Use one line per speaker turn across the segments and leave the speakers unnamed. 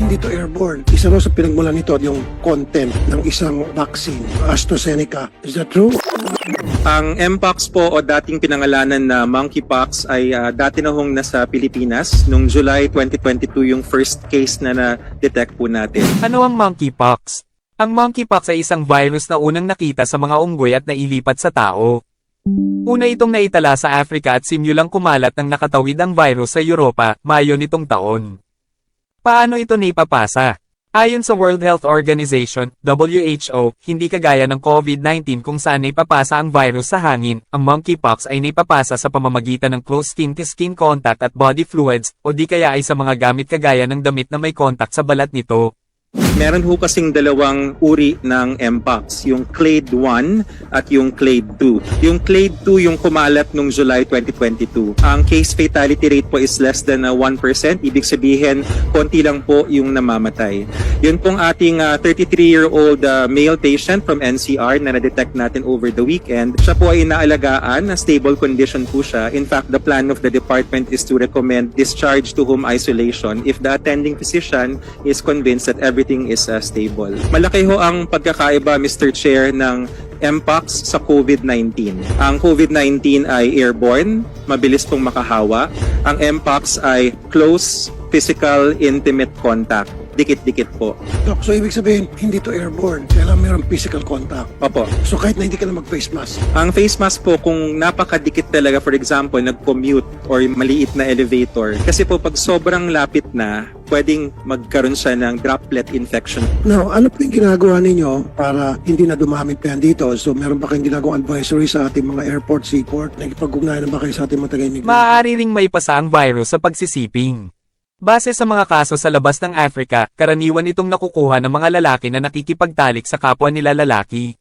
hindi to airborne. Isa raw sa pinagmulan nito yung content ng isang vaccine, AstraZeneca. Is that true?
Ang Mpox po o dating pinangalanan na monkeypox ay ah, dati na hong nasa Pilipinas. Noong July 2022 yung first case na na-detect po natin.
Ano ang monkeypox? Ang monkeypox ay isang virus na unang nakita sa mga unggoy at nailipat sa tao. Una itong naitala sa Africa at simulang kumalat ng nakatawid ang virus sa Europa, Mayo nitong taon. Paano ito naipapasa? Ayon sa World Health Organization, WHO, hindi kagaya ng COVID-19 kung saan naipapasa ang virus sa hangin, ang monkeypox ay naipapasa sa pamamagitan ng close skin-to-skin contact at body fluids, o di kaya ay sa mga gamit kagaya ng damit na may contact sa balat nito.
Meron ho kasing dalawang uri ng Mpox, yung Clade 1 at yung Clade 2. Yung Clade 2 yung kumalat noong July 2022. Ang case fatality rate po is less than uh, 1%, ibig sabihin konti lang po yung namamatay. Yun pong ating uh, 33-year-old uh, male patient from NCR na na-detect natin over the weekend. Siya po ay inaalagaan, na stable condition po siya. In fact, the plan of the department is to recommend discharge to home isolation if the attending physician is convinced that everything is uh, stable. Malaki ho ang pagkakaiba, Mr. Chair, ng Mpox sa COVID-19. Ang COVID-19 ay airborne, mabilis pong makahawa. Ang Mpox ay close physical intimate contact. Dikit-dikit po.
Doc, so ibig sabihin, hindi to airborne. Kailangan mayroong physical contact.
Opo.
So kahit na hindi ka na mag-face mask,
Ang face mask po, kung napakadikit talaga, for example, nag-commute or maliit na elevator, kasi po pag sobrang lapit na, pwedeng magkaroon siya ng droplet infection.
Now, ano po yung ginagawa ninyo para hindi na dumami pa yan dito? So, meron ba kayong ginagawang advisory sa ating mga airport, seaport? Nagpag-ugnayan na ba kayo sa ating mga tagay
Maaari ring may pasa ang virus sa pagsisiping. Base sa mga kaso sa labas ng Africa, karaniwan itong nakukuha ng mga lalaki na nakikipagtalik sa kapwa nila lalaki.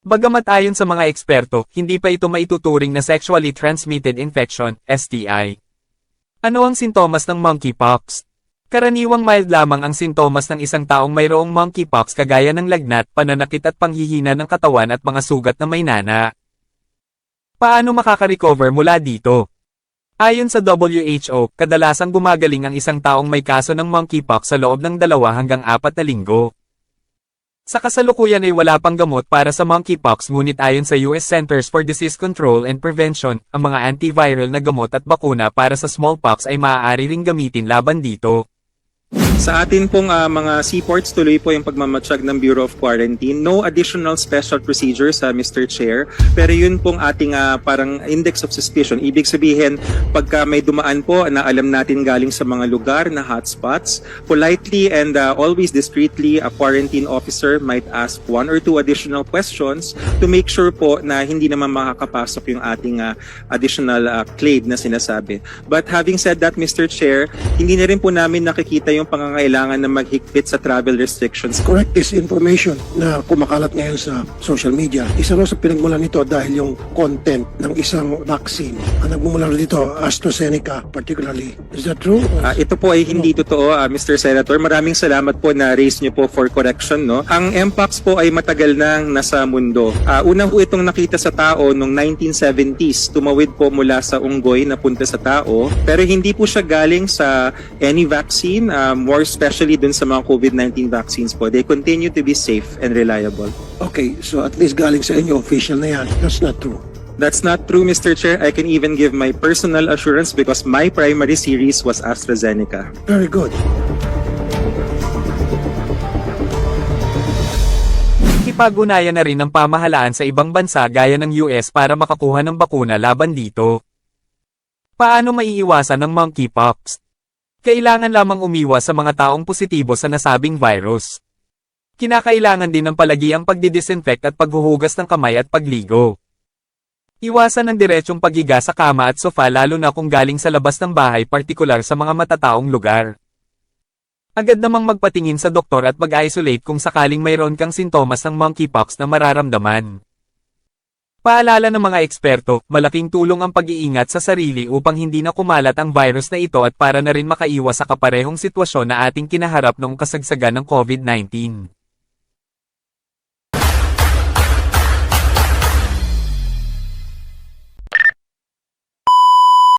Bagamat ayon sa mga eksperto, hindi pa ito maituturing na sexually transmitted infection, STI. Ano ang sintomas ng monkeypox? Karaniwang mild lamang ang sintomas ng isang taong mayroong monkeypox kagaya ng lagnat, pananakit at panghihina ng katawan at mga sugat na may nana. Paano makaka-recover mula dito? Ayon sa WHO, kadalasang gumagaling ang isang taong may kaso ng monkeypox sa loob ng dalawa hanggang apat na linggo. Sa kasalukuyan ay wala pang gamot para sa monkeypox ngunit ayon sa US Centers for Disease Control and Prevention, ang mga antiviral na gamot at bakuna para sa smallpox ay maaari ring gamitin laban dito.
Sa atin pong ah, mga seaports, tuloy po yung pagmamatsyag ng Bureau of Quarantine. No additional special procedures, sa Mr. Chair. Pero yun pong ating ah, parang index of suspicion. Ibig sabihin, pagka may dumaan po na alam natin galing sa mga lugar na hotspots, politely and ah, always discreetly, a quarantine officer might ask one or two additional questions to make sure po na hindi naman makakapasok yung ating ah, additional ah, clade na sinasabi. But having said that, Mr. Chair, hindi na rin po namin nakikita yung pangangailangan na maghigpit sa travel restrictions.
correct this information na kumakalat ngayon sa social media. Isa raw sa pinagmulan nito dahil yung content ng isang vaccine. Ang nagmumula rin dito, AstraZeneca particularly. Is that true?
Ah, ito po ay hindi totoo, ah, Mr. Senator. Maraming salamat po na raise niyo po for correction. No? Ang Mpox po ay matagal nang nasa mundo. Ah, una po itong nakita sa tao noong 1970s. Tumawid po mula sa unggoy na punta sa tao. Pero hindi po siya galing sa any vaccine, ah, more especially dun sa mga COVID-19 vaccines po. They continue to be safe and reliable.
Okay, so at least galing sa inyo, official na yan. That's not true.
That's not true, Mr. Chair. I can even give my personal assurance because my primary series was AstraZeneca.
Very good.
Ipagunayan na rin ng pamahalaan sa ibang bansa gaya ng US para makakuha ng bakuna laban dito. Paano maiiwasan ng monkeypox? Kailangan lamang umiwas sa mga taong positibo sa nasabing virus. Kinakailangan din ng palagi ang pagdidisinfect at paghuhugas ng kamay at pagligo. Iwasan ang diretsong pagiga sa kama at sofa lalo na kung galing sa labas ng bahay partikular sa mga matataong lugar. Agad namang magpatingin sa doktor at mag-isolate kung sakaling mayroon kang sintomas ng monkeypox na mararamdaman. Paalala ng mga eksperto, malaking tulong ang pag-iingat sa sarili upang hindi na kumalat ang virus na ito at para na rin makaiwas sa kaparehong sitwasyon na ating kinaharap noong kasagsagan ng COVID-19.